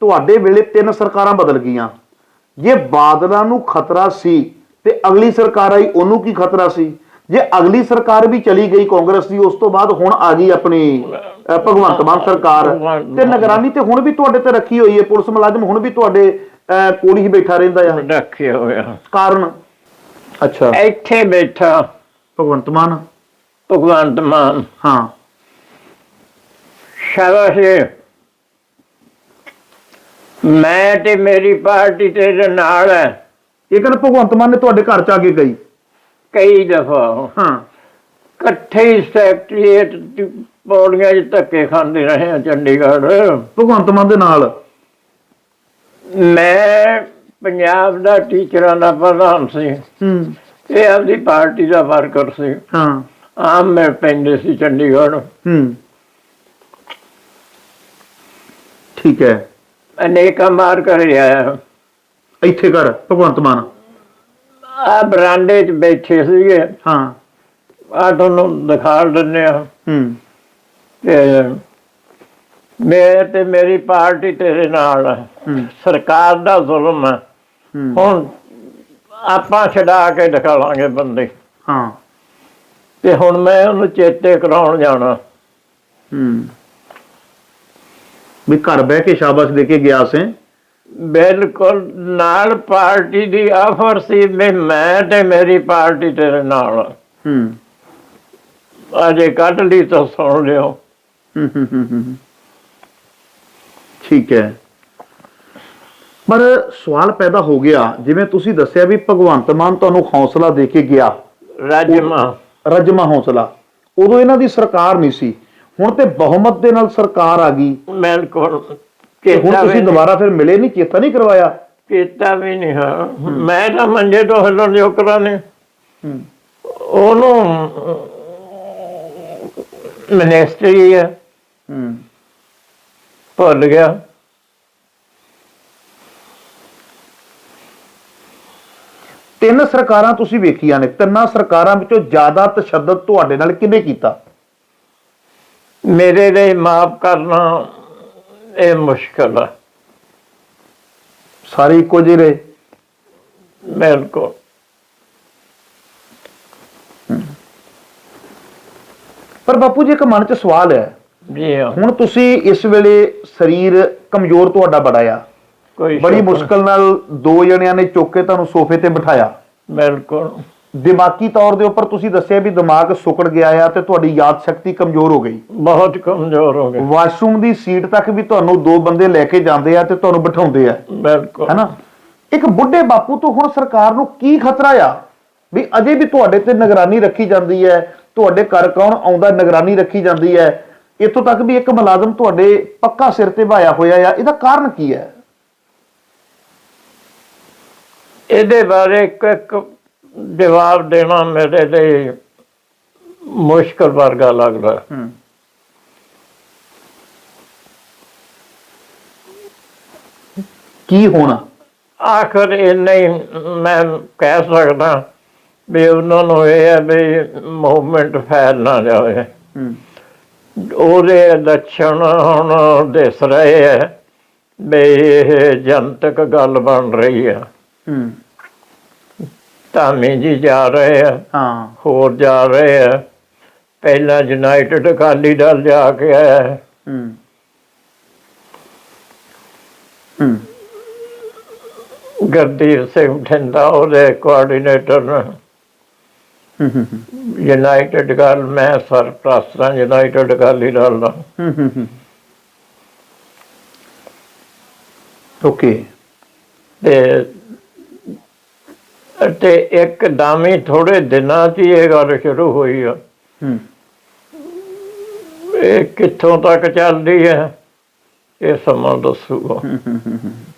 ਤੁਹਾਡੇ ਵੇਲੇ ਤਿੰਨ ਸਰਕਾਰਾਂ ਬਦਲ ਗਈਆਂ। ਜੇ ਬਾਦਲਾਂ ਨੂੰ ਖਤਰਾ ਸੀ ਤੇ ਅਗਲੀ ਸਰਕਾਰ ਆਈ ਉਹਨੂੰ ਕੀ ਖਤਰਾ ਸੀ? ਜੇ ਅਗਲੀ ਸਰਕਾਰ ਵੀ ਚਲੀ ਗਈ ਕਾਂਗਰਸ ਦੀ ਉਸ ਤੋਂ ਬਾਅਦ ਹੁਣ ਆ ਗਈ ਆਪਣੀ ਭਗਵੰਤ ਮਾਨ ਸਰਕਾਰ। ਤੇ। ਨਿਗਰਾਨੀ ਤੇ ਹੁਣ ਵੀ ਤੁਹਾਡੇ ਤੇ ਰੱਖੀ ਹੋਈ ਹੈ ਪੁਲਿਸ ਮੁਲਾਜ਼ਮ ਹੁਣ ਵੀ ਤੁਹਾਡੇ ਅਹ, ਕੋਲ ਹੀ ਬੈਠਾ ਰਹਿੰਦਾ ਆ। ਰੱਖਿਆ ਹੋਇਆ। ਕਾਰਨ? ਅੱਛਾ। ਇੱਥੇ ਬੈਠਾ। ਭਗਵੰਤ ਮਾਨ? ਭਗਵੰਤ ਮਾਨ। ਹਾਂ। ਸ਼ਾਬਾਸ਼। ਮੈਂ ਤੇ ਮੇਰੀ ਪਾਰਟੀ ਤੇਰੇ ਨਾਲ ਹੈ ਇਹ ਕਹਿੰਦਾ ਭਗਵੰਤ ਮਾਨ ਨੇ ਤੁਹਾਡੇ ਘਰ ਚ ਆ ਕੇ ਗਈ ਕਈ ਦਫਾ। ਹਾਂ। ਇਕੱਠੇ ਹੀ ਸੈਕਟਰੀਏਟ ਦੀ ਪੌੜੀਆਂ 'ਚ ਧੱਕੇ ਖਾਂਦੇ ਰਹੇ ਆ ਚੰਡੀਗੜ੍ਹ। ਭਗਵੰਤ ਮਾਨ ਦੇ ਨਾਲ। ਮੈਂ ਪੰਜਾਬ ਦਾ ਟੀਚਰਾਂ ਦਾ ਪ੍ਰਧਾਨ ਸੀ। ਹੂੰ। ਇਹ ਆਪਦੀ ਪਾਰਟੀ ਦਾ ਵਰਕਰ ਸੀ। ਹਾਂ। ਆਮ ਮੈਂ ਪੈਂਦੇ ਸੀ ਚੰਡੀਗੜ੍ਹ। ਹੂੰ। ਠੀਕ ਹੈ। ਅਨੇਕਾਂ ਮਾਰ ਕਰ ਆਇਆ ਇੱਥੇ ਕਰ ਭਗਵੰਤ ਮਾਨ। ਆ ਬਰਾਂਡੇ 'ਚ ਬੈਠੇ ਸੀਗੇ। ਹਾਂ। ਆ ਤੁਹਾਨੂੰ ਦਿਖਾ ਦਿੰਦੇ ਆ ਹੂੰ। ਤੇ ਮੈਂ ਤੇ ਮੇਰੀ ਪਾਰਟੀ ਤੇਰੇ ਨਾਲ ਹੈ ਹੂੰ। ਸਰਕਾਰ ਦਾ ਜ਼ੁਲਮ ਹੈ ਹੂੰ। ਹੁਣ ਆਪਾਂ ਛਡਾ ਕੇ ਦਿਖਾਵਾਂਗੇ ਬੰਦੇ। ਹਾਂ। ਤੇ ਹੁਣ ਮੈਂ ਉਹਨੂੰ ਚੇਤੇ ਕਰਾਉਣ ਜਾਣਾ। ਹੂੰ। ਵੀ ਘਰ ਬਹਿ ਕੇ ਸ਼ਾਬਾਸ਼ ਦੇ ਕੇ ਗਿਆ ਸੇ। ਬਿਲਕੁਲ ਨਾਲ ਪਾਰਟੀ ਦੀ ਆਫਰ ਸੀ ਵੀ ਮੈਂ ਤੇ ਮੇਰੀ ਪਾਰਟੀ ਤੇਰੇ ਨਾਲ। ਹੂੰ। ਅਜੇ ਕੱਢ ਲਈ ਤਾਂ ਸੁਣ ਲਿਓ। ਹੂੰ, ਹੂੰ, ਹੂੰ, ਹੂੰ। ਠੀਕ ਹੈ। ਪਰ ਸਵਾਲ ਪੈਦਾ ਹੋ ਗਿਆ। ਜਿਵੇਂ ਤੁਸੀਂ ਦੱਸਿਆ ਵੀ ਭਗਵੰਤ ਮਾਨ ਤੁਹਾਨੂੰ ਹੌਸਲਾ ਦੇ ਕੇ ਗਿਆ। ਰਾਜਮਾ। ਰਜਮਾ ਹੌਸਲਾ। ਉਦੋਂ ਇਹਨਾਂ ਦੀ ਸਰਕਾਰ ਨਹੀਂ ਸੀ। ਹੁਣ ਤੇ ਬਹੁਮਤ ਦੇ ਨਾਲ ਸਰਕਾਰ ਆ ਗਈ। ਬਿਲਕੁਲ ਤੇ ਹੁਣ ਤੁਸੀਂ ਦੁਬਾਰਾ ਫਿਰ ਮਿਲੇ ਨਹੀਂ ਚੇਤਾ ਨਹੀਂ ਕਰਵਾਇਆ? ਕੀਤਾ ਵੀ ਨਹੀਂ ਹਾਂ। ਮੈਂ ਤਾਂ ਮੰਜੇ ਤੋਂ ਹਿੱਲਣ ਜੋ ਕਰਾਨੇ ਹੂੰ। ਉਹਨੂੰ ਮਿਨਿਸਟਰੀ ਹੈ ਹੂੰ। ਭੁੱਲ ਗਿਆ। ਤਿੰਨ ਸਰਕਾਰਾਂ ਤੁਸੀਂ ਵੇਖੀਆਂ ਨੇ ਤਿੰਨਾਂ ਸਰਕਾਰਾਂ ਵਿੱਚੋਂ ਜ਼ਿਆਦਾ ਤਸ਼ੱਦਦ ਤੁਹਾਡੇ ਨਾਲ ਕਿਹਨੇ ਕੀਤਾ? ਮੇਰੇ ਲਈ ਮਾਫ ਕਰਨਾ ਇਹ ਮੁਸ਼ਕਲ ਹੈ ਸਾਰੇ ਇੱਕੋ ਜਿਹੇ ਰਹੇ ਬਿਲਕੁਲ ਪਰ ਬਾਪੂ ਜੀ ਇੱਕ ਮਨ 'ਚ ਸਵਾਲ ਹੈ। ਜੀ ਹਾਂ। ਹੁਣ ਤੁਸੀਂ ਇਸ ਵੇਲੇ ਸਰੀਰ ਕਮਜ਼ੋਰ ਤੁਹਾਡਾ ਬੜਾ ਆ। ਕੋਈ ਬੜੀ ਸ਼ੱਕ ਮੁਸ਼ਕਲ ਨਾਲ ਦੋ ਜਣਿਆਂ ਨੇ ਚੁੱਕ ਕੇ ਤੁਹਾਨੂੰ ਸੋਫੇ ਤੇ ਬਿਠਾਇਆ। ਬਿਲਕੁਲ ਦਿਮਾਗੀ ਤੌਰ ਦੇ ਉੱਪਰ ਤੁਸੀਂ ਦੱਸਿਆ ਵੀ ਦਿਮਾਗ ਸੁੱਕੜ ਗਿਆ ਆ ਤੇ ਤੁਹਾਡੀ ਯਾਦ ਸ਼ਕਤੀ ਕਮਜ਼ੋਰ ਹੋ ਗਈ। ਬਹੁਤ ਕਮਜ਼ੋਰ ਹੋ ਗਏ। ਵਾਸ਼ਰੂਮ ਦੀ ਸੀਟ ਤੱਕ ਵੀ ਤੁਹਾਨੂੰ ਦੋ ਬੰਦੇ ਲੈ ਕੇ ਜਾਂਦੇ ਆ ਤੇ ਤੁਹਾਨੂੰ ਬਿਠਾਉਂਦੇ ਆ। ਬਿਲਕੁਲ। ਹੈਨਾ? ਇੱਕ ਬੁੱਢੇ ਬਾਪੂ ਤੋਂ ਹੁਣ ਸਰਕਾਰ ਨੂੰ ਕੀ ਖਤਰਾ ਆ? ਵੀ ਅਜੇ ਵੀ ਤੁਹਾਡੇ ਤੇ ਨਿਗਰਾਨੀ ਰੱਖੀ ਜਾਂਦੀ ਹੈ ਤੁਹਾਡੇ ਘਰ ਕੌਣ ਆਉਂਦਾ ਨਿਗਰਾਨੀ ਰੱਖੀ ਜਾਂਦੀ ਹੈ। ਇੱਥੋਂ ਤੱਕ ਵੀ ਇੱਕ ਮੁਲਾਜ਼ਮ ਤੁਹਾਡੇ ਪੱਕਾ ਸਿਰ ਤੇ ਭਾਇਆ ਹੋਇਆ ਆ ਇਹਦਾ ਕਾਰਨ ਕੀ ਹੈ? ਇਹਦੇ ਬਾਰੇ ਇੱਕ ਇੱਕ ਜਵਾਬ ਦੇਣਾ ਮੇਰੇ ਲਈ ਮੁਸ਼ਕਲ ਵਰਗਾ ਲੱਗਦਾ। ਹੂੰ। ਕੀ ਹੋਣਾ? ਆਖਰ ਇੰਨਾ ਹੀ ਮੈਂ ਕਹਿ ਸਕਦਾ ਵੀ ਉਹਨਾਂ ਨੂੰ ਇਹ ਹੈ ਵੀ ਮੂਵਮੈਂਟ ਫੈਲ ਨਾ ਜਾਵੇ। ਹੂੰ। ਉਹਦੇ ਲੱਛਣ ਹੁਣ ਦਿਸ ਰਹੇ ਹੈ ਵੀ ਇਹ ਜਨਤਕ ਗੱਲ ਬਣ ਰਹੀ ਹੈ। ਹੂੰ। ਧਾਮੀ ਜੀ ਜਾ ਰਹੇ ਆ। ਹਾਂ। ਹੋਰ ਜਾ ਰਹੇ ਆ। ਪਹਿਲਾਂ ਯੂਨਾਈਟਿਡ ਅਕਾਲੀ ਦਲ ਜਾ ਕੇ ਆਇਆ। ਹੈ। ਹੂੰ। ਗੁਰਦੀਪ ਸਿੰਘ ਠੰਡਾ ਉਹਦੇ ਕੋਆਰਡੀਨੇਟਰ ਨੇ। ਯੂਨਾਈਟਿਡ ਗੱਲ ਮੈਂ ਸਰਪ੍ਰਸਤ ਹਾਂ ਯੂਨਾਈਟਿਡ ਅਕਾਲੀ ਦਲ ਦਾ। ਓਕੇ। ਤੇ ਤੇ ਇੱਕ ਦਾਮੀ ਥੋੜੇ ਦਿਨਾਂ 'ਚ ਹੀ ਇਹ ਗੱਲ ਸ਼ੁਰੂ ਹੋਈ ਆ। ਹੂੰ। ਇਹ ਕਿੱਥੋਂ ਤੱਕ ਚੱਲਦੀ ਹੈ ਇਹ ਸਮਾਂ ਦੱਸੂਗਾ।